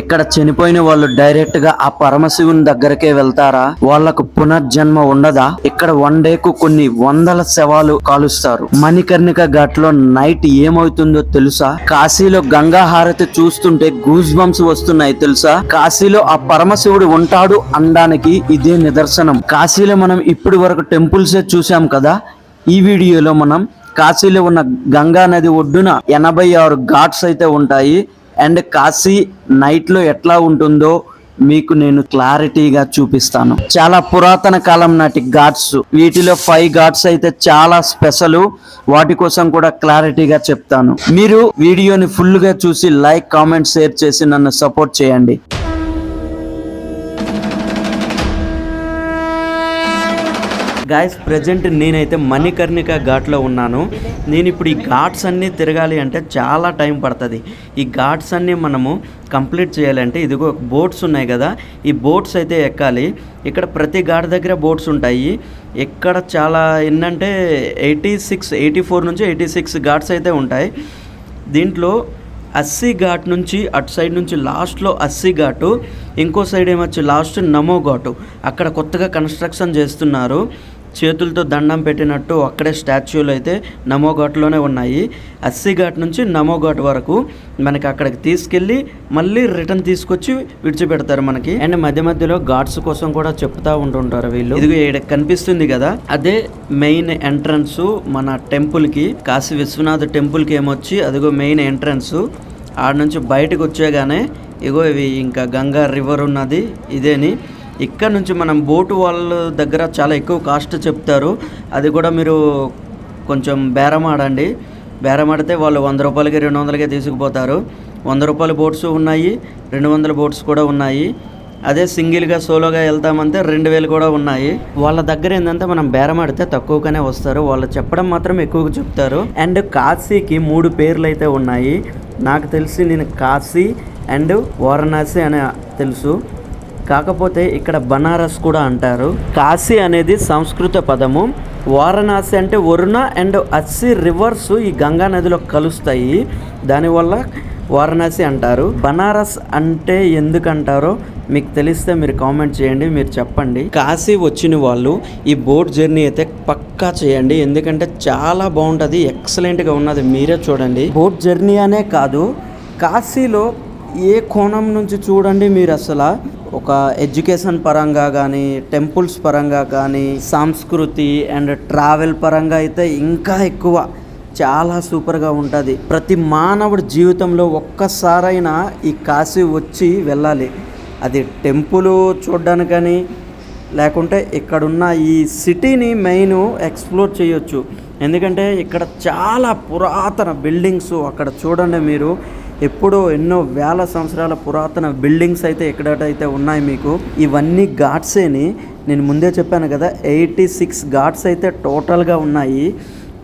ఇక్కడ చనిపోయిన వాళ్ళు డైరెక్ట్గా ఆ పరమశివుని దగ్గరకే వెళ్తారా? వాళ్ళకు పునర్జన్మ ఉండదా? ఇక్కడ వన్ డే కు కొన్ని వందల శవాలు కాలుస్తారు. మణికర్ణిక ఘాట్లో నైట్ ఏమవుతుందో తెలుసా? కాశీలో గంగా హారతి చూస్తుంటే గూస్ బంప్స్ వస్తున్నాయి తెలుసా? కాశీలో ఆ పరమశివుడు ఉంటాడు అనడానికి ఇదే నిదర్శనం. కాశీలో మనం ఇప్పటి వరకు టెంపుల్సే చూసాం కదా? ఈ వీడియోలో మనం కాశీలో ఉన్న గంగా నది ఒడ్డున ఎనభై ఆరు ఘాట్స్ అయితే ఉంటాయి. అండ్ కాశీ నైట్లో ఎట్లా ఉంటుందో మీకు నేను క్లారిటీగా చూపిస్తాను. చాలా పురాతన కాలం నాటి ఘాట్స్. వీటిలో ఫైవ్ ఘాట్స్ అయితే చాలా స్పెషల్ వాటి కోసం కూడా క్లారిటీగా చెప్తాను. మీరు వీడియోని ఫుల్గా చూసి లైక్ కామెంట్ షేర్ చేసి నన్ను సపోర్ట్ చేయండి. గాయస్ ప్రజెంట్ నేనైతే మణికర్ణిక ఘాట్లో ఉన్నాను. నేను ఇప్పుడు ఈ ఘాట్స్ అన్నీ తిరగాలి అంటే చాలా టైం పడుతుంది. ఈ ఘాట్స్ అన్నీ మనము కంప్లీట్ చేయాలంటే ఇదిగో బోట్స్ ఉన్నాయి కదా. ఈ బోట్స్ అయితే ఎక్కాలి. ఇక్కడ ప్రతి ఘాట్ దగ్గర బోట్స్ ఉంటాయి. ఇక్కడ చాలా ఏంటంటే ఎయిటీ సిక్స్ ఎయిటీ ఫోర్ నుంచి ఎయిటీ సిక్స్ ఘాట్స్ అయితే ఉంటాయి. దీంట్లో అస్సీ ఘాట్ నుంచి అటు సైడ్ నుంచి లాస్ట్లో అస్సీ ఘాటు ఇంకో సైడ్ ఏమొచ్చి లాస్ట్ నమో ఘాటు. అక్కడ కొత్తగా కన్స్ట్రక్షన్ చేస్తున్నారు. చేతులతో దండం పెట్టినట్టు అక్కడే స్టాచ్యూలు అయితే నమో ఘాట్లోనే ఉన్నాయి. అస్సీ ఘాట్ నుంచి నమో ఘాట్ వరకు మనకి అక్కడికి తీసుకెళ్ళి మళ్ళీ రిటర్న్ తీసుకొచ్చి విడిచిపెడతారు మనకి. అండ్ మధ్య మధ్యలో ఘాట్స్ కోసం కూడా చెప్తా ఉంటుంటారు వీళ్ళు. ఇది ఇక్కడ కనిపిస్తుంది కదా అదే మెయిన్ ఎంట్రన్స్ మన టెంపుల్కి. కాశీ విశ్వనాథ్ టెంపుల్కి ఏమొచ్చి అదిగో మెయిన్ ఎంట్రన్స్. ఆడ నుంచి బయటకు వచ్చేగానే ఇగో ఇవి ఇంకా గంగా రివర్ ఉన్నది ఇదేని. ఇక్కడ నుంచి మనం బోటు వాళ్ళ దగ్గర చాలా ఎక్కువ కాస్ట్ చెప్తారు. అది కూడా మీరు కొంచెం బేరం ఆడండి. బేరం ఆడితే వాళ్ళు వంద రూపాయలకి రెండు వందలకే తీసుకుపోతారు. వంద రూపాయల బోట్స్ ఉన్నాయి రెండు వందల బోట్స్ కూడా ఉన్నాయి. అదే సింగిల్గా సోలోగా వెళ్తామంటే రెండు వేలు కూడా ఉన్నాయి. వాళ్ళ దగ్గర ఏంటంటే మనం బేరం ఆడితే తక్కువగానే వస్తారు. వాళ్ళు చెప్పడం మాత్రం ఎక్కువగా చెప్తారు. అండ్ కాశీకి మూడు పేర్లు అయితే ఉన్నాయి. నాకు తెలిసి నేను కాశీ అండ్ వారణాసి అని తెలుసు. కాకపోతే ఇక్కడ బనారస్ కూడా అంటారు. కాశీ అనేది సంస్కృత పదము. వారణాసి అంటే వరుణ అండ్ అస్సి రివర్స్ ఈ గంగా నదిలో కలుస్తాయి. దానివల్ల వారణాసి అంటారు. బనారస్ అంటే ఎందుకంటారో మీకు తెలిస్తే మీరు కామెంట్ చేయండి మీరు చెప్పండి. కాశీ వచ్చిన వాళ్ళు ఈ బోట్ జర్నీ అయితే పక్కా చేయండి. ఎందుకంటే చాలా బాగుంటుంది ఎక్సలెంట్గా ఉన్నది. మీరే చూడండి. బోట్ జర్నీ అనే కాదు కాశీలో ఏ కోణం నుంచి చూడండి మీరు అసలు? ఒక ఎడ్యుకేషన్ పరంగా కానీ టెంపుల్స్ పరంగా కానీ సంస్కృతి అండ్ ట్రావెల్ పరంగా అయితే ఇంకా ఎక్కువ చాలా సూపర్గా ఉంటుంది. ప్రతి మానవుడి జీవితంలో ఒక్కసారైనా ఈ కాశీ వచ్చి వెళ్ళాలి. అది టెంపుల్ చూడడానికని లేకుంటే ఇక్కడున్న ఈ సిటీని మెయిన్ ఎక్స్ప్లోర్ చేయొచ్చు. ఎందుకంటే ఇక్కడ చాలా పురాతన బిల్డింగ్స్ అక్కడ చూడండి మీరు. ఎప్పుడో ఎన్నో వేల సంవత్సరాల పురాతన బిల్డింగ్స్ అయితే ఎక్కడైతే ఉన్నాయి మీకు. ఇవన్నీ ఘాట్సేని నేను ముందే చెప్పాను కదా ఎయిటీ సిక్స్ ఘాట్స్ అయితే టోటల్గా ఉన్నాయి.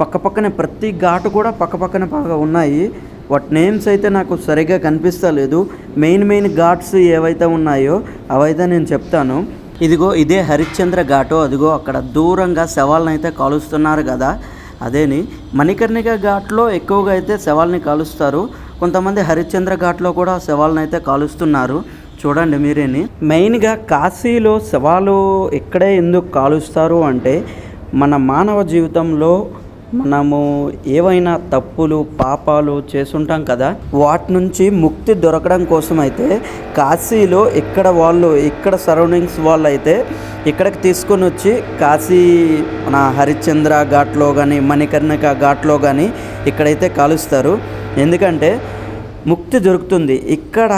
పక్కపక్కనే ప్రతి ఘాటు కూడా పక్కపక్కనే బాగా ఉన్నాయి. వాటి నేమ్స్ అయితే నాకు సరిగ్గా కనిపిస్తలేదు. మెయిన్ మెయిన్ ఘాట్స్ ఏవైతే ఉన్నాయో అవైతే నేను చెప్తాను. ఇదిగో ఇదే హరిశ్చంద్ర ఘాటు. అదిగో అక్కడ దూరంగా శవాలను అయితే కాలుస్తున్నారు కదా అదేని. మణికర్ణిక ఘాట్లో ఎక్కువగా అయితే శవాల్ని కాలుస్తారు. కొంతమంది హరిశ్చంద్ర ఘాట్లో కూడా శవాలను అయితే కాలుస్తున్నారు. చూడండి మీరేని. మెయిన్గా కాశీలో శవాలు ఇక్కడే ఎందుకు కాలుస్తారు అంటే మన మానవ జీవితంలో మనము ఏవైనా తప్పులు పాపాలు చేసుంటాం కదా వాటి నుంచి ముక్తి దొరకడం కోసం అయితే కాశీలో ఇక్కడ వాళ్ళు ఇక్కడ సరౌండింగ్స్ వాళ్ళు అయితే ఇక్కడికి తీసుకొని వచ్చి కాశీ మన హరిశ్చంద్ర ఘాట్లో కానీ మణికర్ణిక ఘాట్లో కానీ ఇక్కడైతే కాలుస్తారు. ఎందుకంటే ముక్తి దొరుకుతుంది. ఇక్కడ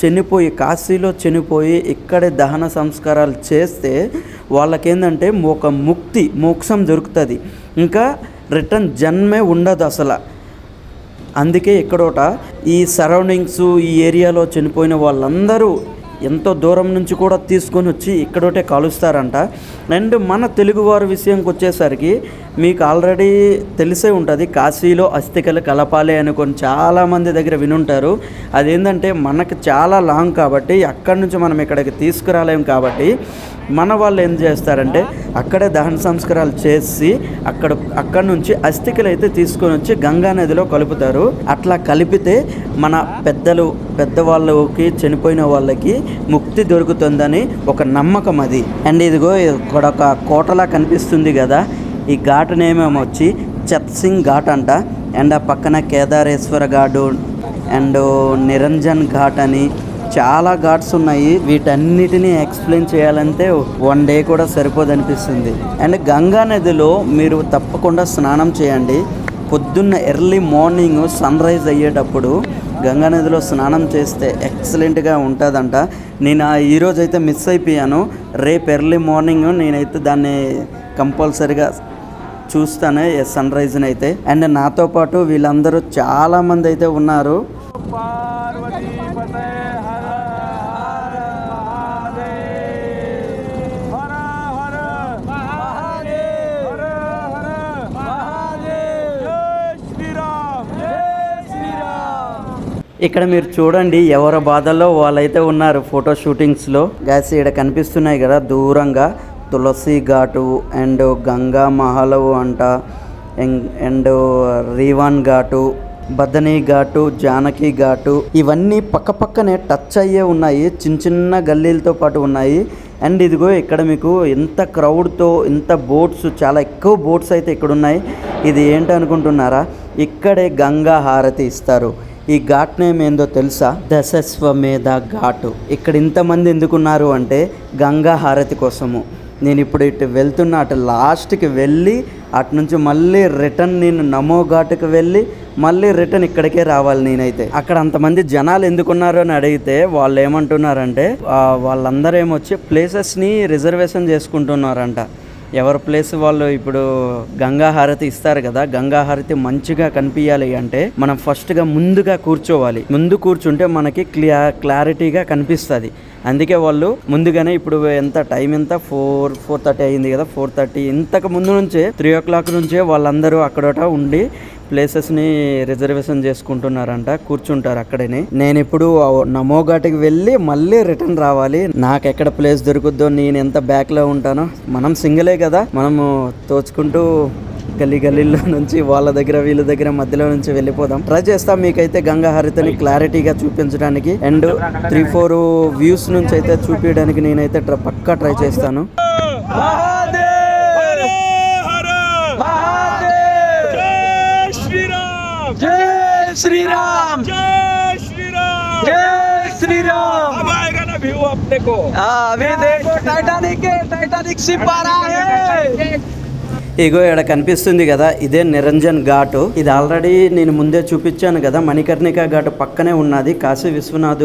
చనిపోయి కాశీలో చనిపోయి ఇక్కడే దహన సంస్కారాలు చేస్తే వాళ్ళకేందంటే ఒక ముక్తి మోక్షం దొరుకుతుంది. ఇంకా రిటర్న్ జన్మే ఉండదు అసలు. అందుకే ఇక్కడోట ఈ సరౌండింగ్స్ ఈ ఏరియాలో చనిపోయిన వాళ్ళందరూ ఎంతో దూరం నుంచి కూడా తీసుకొని వచ్చి ఇక్కడోటే కాలుస్తారంట. అండ్ మన తెలుగువారి విషయంకి వచ్చేసరికి మీకు ఆల్రెడీ తెలిసే ఉంటుంది కాశీలో అస్థికలు కలపాలి అనుకొని చాలామంది దగ్గర వినుంటారు. అదేంటంటే మనకు చాలా లాంగ్ కాబట్టి అక్కడి నుంచి మనం ఇక్కడికి తీసుకురాలేం కాబట్టి మన వాళ్ళు ఏం చేస్తారంటే అక్కడే దహన సంస్కారాలు చేసి అక్కడ అక్కడ నుంచి అస్థికలు అయితే తీసుకొని వచ్చి గంగా నదిలో కలుపుతారు. అట్లా కలిపితే మన పెద్దలు పెద్దవాళ్ళకి చనిపోయిన వాళ్ళకి ముక్తి దొరుకుతుందని ఒక నమ్మకం అది. అండ్ ఇదిగో ఇక్కడ ఒక కోటలా కనిపిస్తుంది కదా ఈ ఘాట్ నేమేమో వచ్చి చత్సింగ్ ఘాట్ అంట. అండ్ ఆ పక్కన కేదారేశ్వర ఘాటు అండ్ నిరంజన్ ఘాట్ అని చాలా ఘాట్స్ ఉన్నాయి. వీటన్నిటిని ఎక్స్ప్లెయిన్ చేయాలంటే వన్ డే కూడా సరిపోదు అనిపిస్తుంది. అండ్ గంగా నదిలో మీరు తప్పకుండా స్నానం చేయండి. పొద్దున్న ఎర్లీ మార్నింగ్ సన్ రైజ్ అయ్యేటప్పుడు గంగా నదిలో స్నానం చేస్తే ఎక్సలెంట్గా ఉంటుందంట. నేను ఆ ఈరోజు అయితే మిస్ అయిపోయాను. రేపు ఎర్లీ మార్నింగ్ నేనైతే దాన్ని కంపల్సరిగా చూస్తాను సన్ రైజ్ని అయితే అండ్ నాతో పాటు వీళ్ళందరూ చాలామంది అయితే ఉన్నారు. ఇక్కడ మీరు చూడండి ఎవరి బాధల్లో వాళ్ళైతే ఉన్నారు ఫోటో షూటింగ్స్లో. గ్యాస్ ఇక్కడ కనిపిస్తున్నాయి కదా దూరంగా తులసి ఘాటు అండ్ గంగా మహలవు అంట అండ్ రీవాన్ ఘాటు బదనీ ఘాటు జానకి ఘాటు ఇవన్నీ పక్క పక్కనే టచ్ అయ్యే ఉన్నాయి చిన్న చిన్న గల్లీలతో పాటు ఉన్నాయి. అండ్ ఇదిగో ఇక్కడ మీకు ఎంత క్రౌడ్తో ఇంత బోట్స్ చాలా ఎక్కువ బోట్స్ అయితే ఇక్కడ ఉన్నాయి ఇది ఏంటి అనుకుంటున్నారా? ఇక్కడే గంగా హారతి ఇస్తారు. ఈ ఘాట్ నేమ్ ఏందో తెలుసా? దశస్వమేధ ఘాటు. ఇక్కడ ఇంతమంది ఎందుకున్నారు అంటే గంగా హారతి కోసము. నేను ఇప్పుడు ఇటు వెళ్తున్న అటు లాస్ట్కి వెళ్ళి అటు నుంచి మళ్ళీ రిటర్న్ నేను నమో ఘాటుకి వెళ్ళి మళ్ళీ రిటర్న్ ఇక్కడికే రావాలి నేనైతే. అక్కడ అంతమంది జనాలు ఎందుకున్నారు అని అడిగితే వాళ్ళు ఏమంటున్నారంటే వాళ్ళందరూ ఏమొచ్చి ప్లేసెస్ని రిజర్వేషన్ చేసుకుంటున్నారంట. ఎవరి ప్లేస్ వాళ్ళు ఇప్పుడు గంగా హారతి ఇస్తారు కదా గంగా హారతి మంచిగా కనిపించాలి అంటే మనం ఫస్ట్గా ముందుగా కూర్చోవాలి. ముందు కూర్చుంటే మనకి క్లియా క్లారిటీగా కనిపిస్తుంది. అందుకే వాళ్ళు ముందుగానే ఇప్పుడు ఎంత టైం ఎంత? ఫోర్ ఫోర్ థర్టీ అయింది కదా ఫోర్ థర్టీ ఇంతకు ముందు నుంచే త్రీ ఓ క్లాక్ నుంచే వాళ్ళందరూ అక్కడోట ఉండి ప్లేసెస్ని రిజర్వేషన్ చేసుకుంటున్నారంట కూర్చుంటారు అక్కడనే. నేను ఇప్పుడు నమో ఘాటికి వెళ్ళి మళ్ళీ రిటర్న్ రావాలి. నాకు ఎక్కడ ప్లేస్ దొరుకుద్దో నేను ఎంత బ్యాక్లో ఉంటానో మనం సింగిలే కదా. మనము తోచుకుంటూ గల్లీ గల్లీలో నుంచి వాళ్ళ దగ్గర వీళ్ళ దగ్గర మధ్యలో నుంచి వెళ్ళిపోదాం. ట్రై చేస్తాం మీకైతే గంగా హరితని క్లారిటీగా చూపించడానికి. అండ్ త్రీ ఫోర్ వ్యూస్ నుంచి అయితే చూపించడానికి నేనైతే ట్ర- పక్కా ట్రై చేస్తాను. श्री राम जय श्री राम जय श्री राम अब आएगा ना व्यू अपने को। हाँ अभी देखो टाइटानिक के टाइटैनिक शिप आ रहा है ఇగో ఇక్కడ కనిపిస్తుంది కదా ఇదే నిరంజన్ ఘాటు. ఇది ఆల్రెడీ నేను ముందే చూపించాను కదా మణికర్ణిక ఘాటు పక్కనే ఉన్నది కాశీ విశ్వనాథ్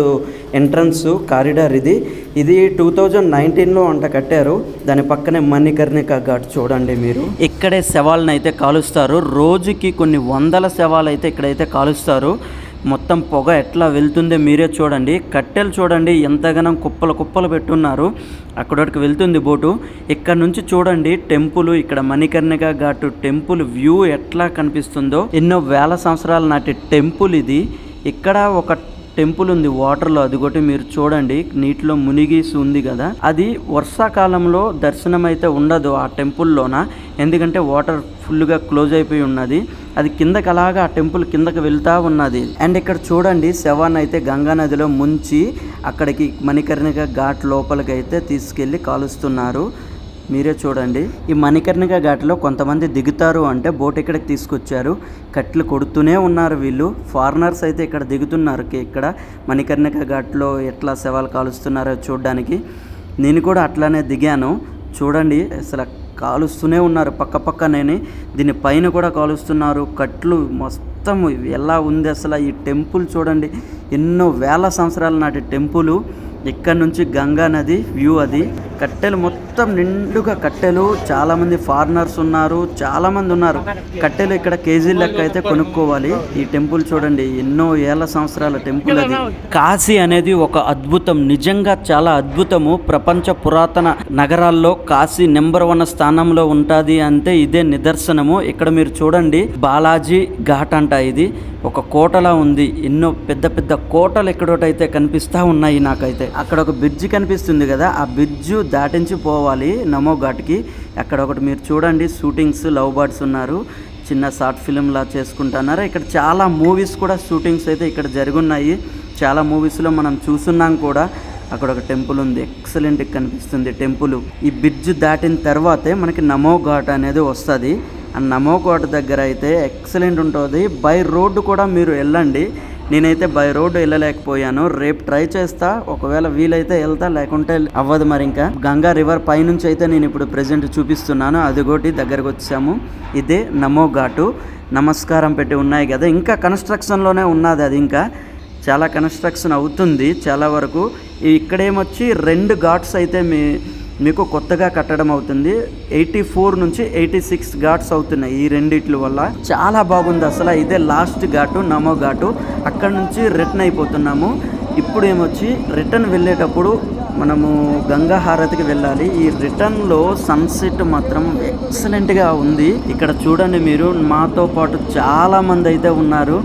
ఎంట్రన్స్ కారిడార్ ఇది. ఇది టూ థౌజండ్ నైన్టీన్లో అంట కట్టారు దాని పక్కనే మణికర్ణిక ఘాట్ చూడండి మీరు. ఇక్కడే శవాలను అయితే కాలుస్తారు రోజుకి కొన్ని వందల శవాలు అయితే ఇక్కడైతే కాలుస్తారు. మొత్తం పొగ ఎట్లా వెళ్తుందో మీరే చూడండి. కట్టెలు చూడండి ఎంతగానో కుప్పలు కుప్పలు పెట్టున్నారు. అక్కడికి వెళ్తుంది బోటు. ఇక్కడ నుంచి చూడండి టెంపుల్ ఇక్కడ మణికర్ణిక ఘాటు టెంపుల్ వ్యూ ఎట్లా కనిపిస్తుందో. ఎన్నో వేల సంవత్సరాల నాటి టెంపుల్ ఇది. ఇక్కడ ఒక టెంపుల్ ఉంది వాటర్లో అది ఒకటి మీరు చూడండి నీటిలో మునిగేసి ఉంది కదా. అది వర్షాకాలంలో దర్శనం అయితే ఉండదు ఆ టెంపుల్లోన ఎందుకంటే వాటర్ ఫుల్గా క్లోజ్ అయిపోయి ఉన్నది. అది కిందకి అలాగా ఆ టెంపుల్ కిందకి వెళ్తా ఉన్నది. అండ్ ఇక్కడ చూడండి శవాన్ని అయితే గంగా నదిలో ముంచి అక్కడికి మణికర్ణిక ఘాట్ లోపలికి అయితే తీసుకెళ్ళి కాలుస్తున్నారు. మీరే చూడండి. ఈ మణికర్ణిక ఘాట్లో కొంతమంది దిగుతారు అంటే బోట్ ఇక్కడికి తీసుకొచ్చారు. కట్లు కొడుతూనే ఉన్నారు వీళ్ళు. ఫారినర్స్ అయితే ఇక్కడ దిగుతున్నారు ఇక్కడ మణికర్ణిక ఘాట్లో ఎట్లా శవాలు కాలుస్తున్నారో చూడడానికి. నేను కూడా అట్లానే దిగాను. చూడండి అసలు కాలుస్తూనే ఉన్నారు. పక్క పక్కనే దీని పైన కూడా కాలుస్తున్నారు. కట్లు మొత్తం ఎలా ఉంది అసలు ఈ టెంపుల్ చూడండి. ఎన్నో వేల సంవత్సరాల నాటి టెంపుల్. ఇక్కడ నుంచి గంగా నది వ్యూ అది. కట్టెలు మొత్తం నిండుగా కట్టెలు. చాలా మంది ఫారినర్స్ ఉన్నారు చాలా మంది ఉన్నారు. కట్టెలు ఇక్కడ కేజీ లెక్క అయితే కొనుక్కోవాలి. ఈ టెంపుల్ చూడండి ఎన్నో ఏళ్ళ సంవత్సరాల టెంపుల్ అది. కాశీ అనేది ఒక అద్భుతం నిజంగా చాలా అద్భుతము. ప్రపంచ పురాతన నగరాల్లో కాశీ నెంబర్ వన్ స్థానంలో ఉంటుంది అంటే ఇదే నిదర్శనము. ఇక్కడ మీరు చూడండి బాలాజీ ఘాట్ అంట ఇది. ఒక కోటలా ఉంది. ఎన్నో పెద్ద పెద్ద కోటలు ఎక్కడోటైతే కనిపిస్తా ఉన్నాయి నాకైతే. అక్కడ ఒక బ్రిడ్జ్ కనిపిస్తుంది కదా ఆ బ్రిడ్జ్ దాటించి పోవాలి నమో ఘాట్కి. అక్కడ ఒకటి మీరు చూడండి షూటింగ్స్ లవ్ బర్డ్స్ ఉన్నారు. చిన్న షార్ట్ ఫిలిం లా చేసుకుంటున్నారు. ఇక్కడ చాలా మూవీస్ కూడా షూటింగ్స్ అయితే ఇక్కడ జరుగున్నాయి. చాలా మూవీస్లో మనం చూస్తున్నాం కూడా. అక్కడ ఒక టెంపుల్ ఉంది ఎక్సలెంట్ కనిపిస్తుంది టెంపుల్. ఈ బ్రిడ్జ్ దాటిన తర్వాతే మనకి నమో ఘాట్ అనేది వస్తుంది. ఆ నమో ఘాట్ దగ్గర అయితే ఎక్సలెంట్ ఉంటుంది. బై రోడ్డు కూడా మీరు వెళ్ళండి. నేనైతే బై రోడ్డు వెళ్ళలేకపోయాను. రేపు ట్రై చేస్తా. ఒకవేళ వీలైతే వెళ్తా. లేకుంటే అవ్వదు మరి ఇంకా. గంగా రివర్ పైనుంచి అయితే నేను ఇప్పుడు ప్రెజెంట్ చూపిస్తున్నాను. అదిగోటి దగ్గరకు వచ్చాము. ఇదే నమో ఘాటు. నమస్కారం పెట్టి ఉన్నాయి కదా. ఇంకా కన్స్ట్రక్షన్లోనే ఉన్నది అది ఇంకా. చాలా కన్స్ట్రక్షన్ అవుతుంది చాలా వరకు. ఇక్కడేమొచ్చి రెండు ఘాట్స్ అయితే మీ మీకు కొత్తగా కట్టడం అవుతుంది. ఎయిటీ ఫోర్ నుంచి ఎయిటీ సిక్స్ ఘాట్స్ అవుతున్నాయి ఈ రెండిట్ల వల్ల. చాలా బాగుంది అసలు. ఇదే లాస్ట్ ఘాటు నమో ఘాటు. అక్కడ నుంచి రిటర్న్ అయిపోతున్నాము. ఇప్పుడు ఏమొచ్చి రిటర్న్ వెళ్ళేటప్పుడు మనము గంగా హారతికి వెళ్ళాలి. ఈ రిటర్న్లో సన్సెట్ మాత్రం ఎక్సలెంట్గా ఉంది. ఇక్కడ చూడండి మీరు మాతో పాటు చాలా మంది అయితే ఉన్నారు.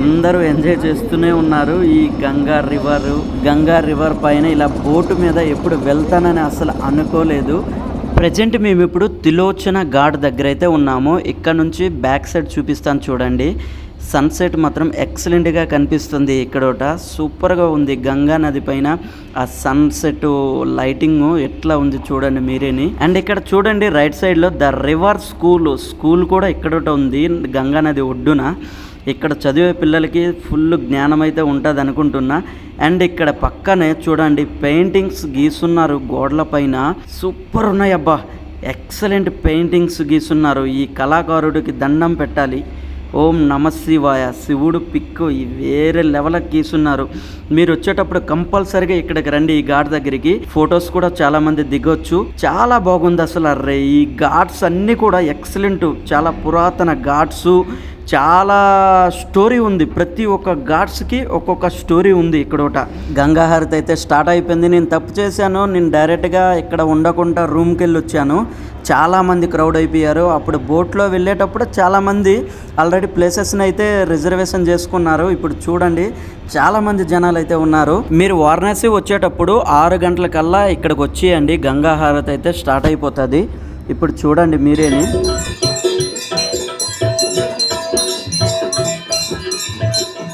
అందరూ ఎంజాయ్ చేస్తూనే ఉన్నారు. ఈ గంగా రివర్ గంగా రివర్ పైన ఇలా బోటు మీద ఎప్పుడు వెళ్తానని అసలు అనుకోలేదు. ప్రజెంట్ మేము ఇప్పుడు తిలోచన ఘాట్ దగ్గర అయితే ఉన్నాము. ఇక్కడ నుంచి బ్యాక్ సైడ్ చూపిస్తాను చూడండి. సన్సెట్ మాత్రం ఎక్సలెంట్గా కనిపిస్తుంది ఇక్కడోట. సూపర్గా ఉంది గంగా నది పైన. ఆ సన్సెట్ లైటింగ్ ఎట్లా ఉంది చూడండి మీరేని. అండ్ ఇక్కడ చూడండి రైట్ సైడ్లో ద రివర్ స్కూల్. స్కూల్ కూడా ఇక్కడోట ఉంది గంగా నది ఒడ్డున. ఇక్కడ చదివే పిల్లలకి ఫుల్ జ్ఞానం అయితే ఉంటుంది అనుకుంటున్నా అండ్ ఇక్కడ పక్కనే చూడండి పెయింటింగ్స్ గీసున్నారు గోడల పైన. సూపర్ ఉన్నాయి అబ్బా ఎక్సలెంట్ పెయింటింగ్స్ గీసున్నారు. ఈ కళాకారుడికి దండం పెట్టాలి. ఓం నమ శివాయ. శివుడు పిక్కు వేరే లెవెల్కి గీసున్నారు. మీరు వచ్చేటప్పుడు కంపల్సరిగా ఇక్కడికి రండి ఈ ఘాట్ దగ్గరికి. ఫొటోస్ కూడా చాలా మంది దిగొచ్చు. చాలా బాగుంది అసలు అర్రే ఈ ఘాట్స్ అన్నీ కూడా ఎక్సలెంట్. చాలా పురాతన ఘాట్స్. చాలా స్టోరీ ఉంది. ప్రతి ఒక్క ఘాట్స్కి ఒక్కొక్క స్టోరీ ఉంది ఇక్కడ ఒకట గంగాహారతి అయితే స్టార్ట్ అయిపోయింది. నేను తప్పు చేశాను. నేను డైరెక్ట్గా ఇక్కడ ఉండకుండా రూమ్కి వెళ్ళి వచ్చాను చాలామంది క్రౌడ్ అయిపోయారు. అప్పుడు బోట్లో వెళ్ళేటప్పుడు చాలామంది ఆల్రెడీ ప్లేసెస్ని అయితే రిజర్వేషన్ చేసుకున్నారు. ఇప్పుడు చూడండి చాలామంది జనాలు అయితే ఉన్నారు. మీరు వారణాసి వచ్చేటప్పుడు ఆరు గంటలకల్లా ఇక్కడికి వచ్చేయండి. గంగాహారతి అయితే స్టార్ట్ అయిపోతుంది. ఇప్పుడు చూడండి మీరేని. 何?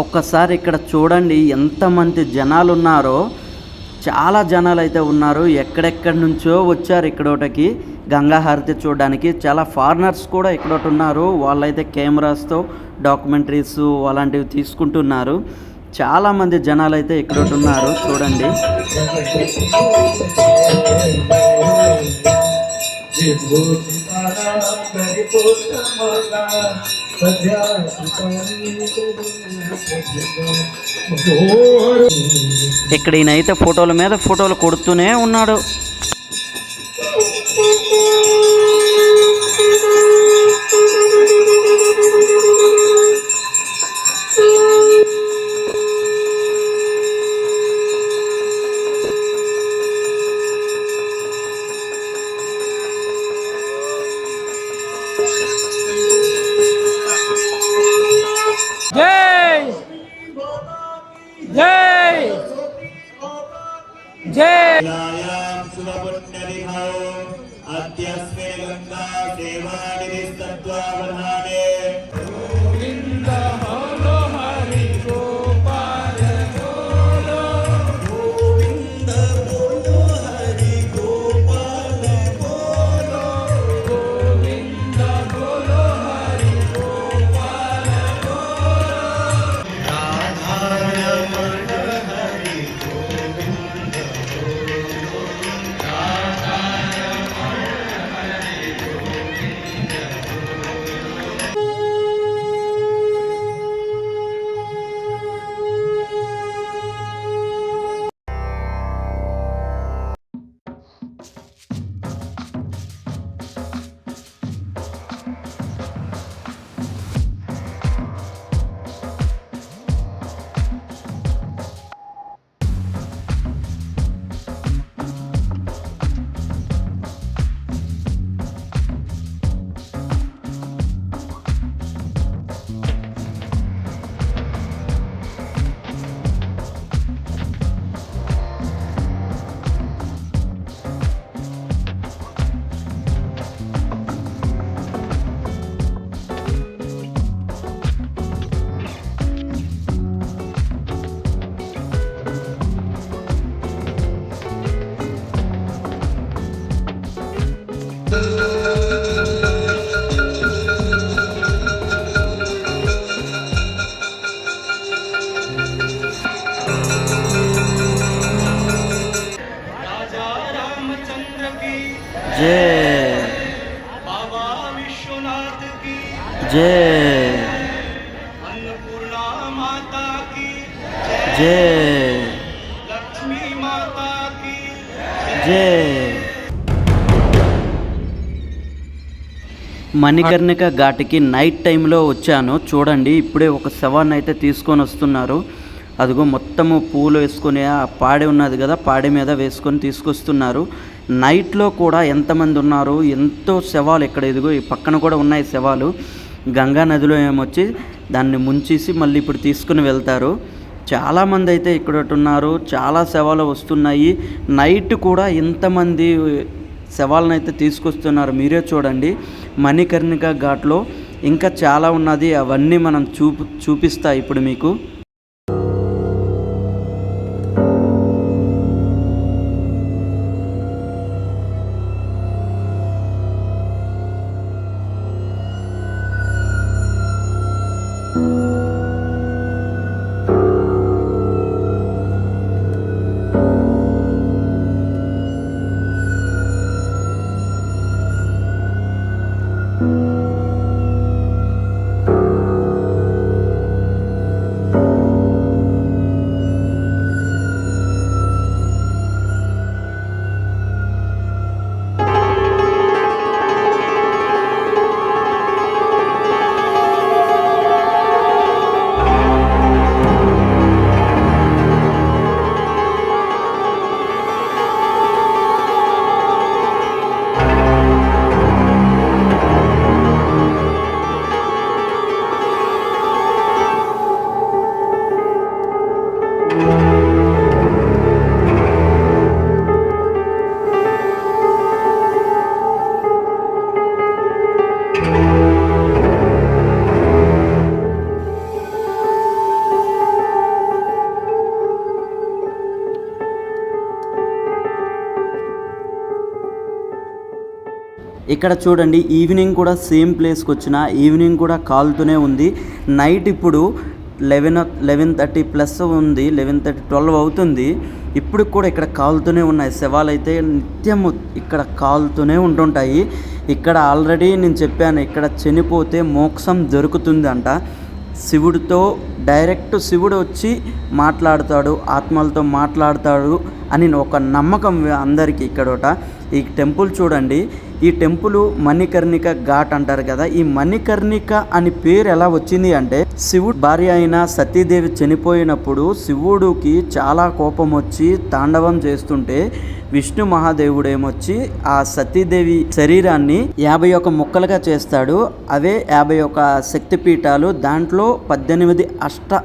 ఒక్కసారి ఇక్కడ చూడండి ఎంతమంది జనాలు ఉన్నారో చాలా జనాలు అయితే ఉన్నారు. ఎక్కడెక్కడి నుంచో వచ్చారు ఇక్కడోటకి. గంగా హారతి చూడడానికి. చాలా ఫారినర్స్ కూడా ఇక్కడోటి ఉన్నారు వాళ్ళైతే కెమెరాస్తో డాక్యుమెంటరీస్ అలాంటివి తీసుకుంటున్నారు. చాలామంది జనాలు అయితే ఇక్కడోటి ఉన్నారు చూడండి ఇక్కడ ఈయనైతే ఫోటోల మీద ఫోటోలు కొడుతూనే ఉన్నాడు. మణికర్ణిక ఘాటికి నైట్ టైంలో వచ్చాను. చూడండి ఇప్పుడే ఒక శవాన్ని అయితే తీసుకొని వస్తున్నారు. అదిగో మొత్తము పూలు వేసుకొని ఆ పాడి ఉన్నది కదా పాడి మీద వేసుకొని తీసుకొస్తున్నారు. నైట్లో కూడా ఎంతమంది ఉన్నారు? ఎంతో శవాలు ఇక్కడ. ఇదిగో ఈ పక్కన కూడా ఉన్నాయి శవాలు. గంగా నదిలో ఏమొచ్చి దాన్ని ముంచేసి మళ్ళీ ఇప్పుడు తీసుకుని వెళ్తారు. చాలామంది అయితే ఇక్కడ ఉన్నారు చాలా శవాలు వస్తున్నాయి. నైట్ కూడా ఎంతమంది శవాలను అయితే తీసుకొస్తున్నారు. మీరే చూడండి. మణికర్ణిక ఘాట్లో ఇంకా చాలా ఉన్నది. అవన్నీ మనం చూపు చూపిస్తా ఇప్పుడు మీకు. ఇక్కడ చూడండి ఈవినింగ్ కూడా సేమ్ ప్లేస్కి వచ్చిన ఈవినింగ్ కూడా కాలుతూనే ఉంది. నైట్ ఇప్పుడు లెవెన్ లెవెన్ థర్టీ ప్లస్ ఉంది లెవెన్ థర్టీ ట్వెల్వ్ అవుతుంది. ఇప్పుడు కూడా ఇక్కడ కాలుతూనే ఉన్నాయి. శవాలు అయితే నిత్యము ఇక్కడ కాలుతూనే ఉంటుంటాయి. ఇక్కడ ఆల్రెడీ నేను చెప్పాను ఇక్కడ చనిపోతే మోక్షం దొరుకుతుంది అంట శివుడితో డైరెక్ట్ శివుడు వచ్చి మాట్లాడతాడు ఆత్మలతో మాట్లాడతాడు అని ఒక నమ్మకం అందరికీ ఇక్కడోట. ఈ టెంపుల్ చూడండి ఈ టెంపుల్ మణికర్ణిక ఘాట్ అంటారు కదా. ఈ మణికర్ణిక అని పేరు ఎలా వచ్చింది అంటే శివుడు భార్య అయిన సతీదేవి చనిపోయినప్పుడు శివుడికి చాలా కోపం వచ్చి తాండవం చేస్తుంటే విష్ణు మహాదేవుడు ఏమొచ్చి ఆ సతీదేవి శరీరాన్ని యాభై ఒక ముక్కలుగా చేస్తాడు. అవే యాభై ఒక శక్తిపీఠాలు దాంట్లో పద్దెనిమిది అష్ట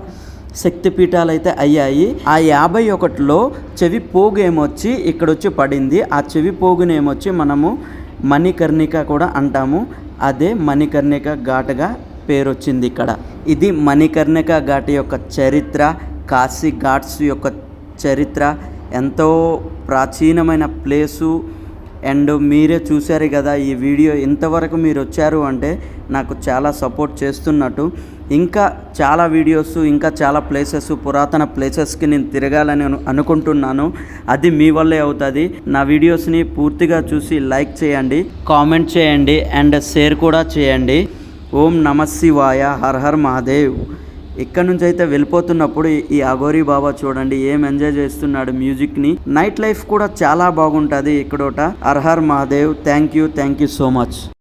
శక్తిపీఠాలు అయితే అయ్యాయి. ఆ యాభై ఒకటిలో చెవి పోగు ఏమొచ్చి ఇక్కడ వచ్చి పడింది. ఆ చెవి పోగునేమొచ్చి మనము మణికర్ణిక కూడా అంటాము. అదే మణికర్ణిక ఘాట్గా పేరొచ్చింది ఇక్కడ. ఇది మణికర్ణిక ఘాట్ యొక్క చరిత్ర కాశీ ఘాట్స్ యొక్క చరిత్ర ఎంతో ప్రాచీనమైన ప్లేసు. అండ్ మీరే చూశారు కదా ఈ వీడియో. ఇంతవరకు మీరు వచ్చారు అంటే నాకు చాలా సపోర్ట్ చేస్తున్నట్టు. ఇంకా చాలా వీడియోస్ ఇంకా చాలా ప్లేసెస్ పురాతన ప్లేసెస్కి నేను తిరగాలని అనుకుంటున్నాను. అది మీ వల్లే అవుతుంది. నా వీడియోస్ని పూర్తిగా చూసి లైక్ చేయండి కామెంట్ చేయండి అండ్ షేర్ కూడా చేయండి. ఓం నమ శివాయ హర్ హర్ మహాదేవ్. ఇక్కడ నుంచి అయితే వెళ్ళిపోతున్నప్పుడు ఈ- అఘోరీ బాబా చూడండి ఏం ఎంజాయ్ చేస్తున్నాడు మ్యూజిక్ని నైట్ లైఫ్ కూడా చాలా బాగుంటుంది ఇక్కడోట. Har Har Mahadev thank you thank you so much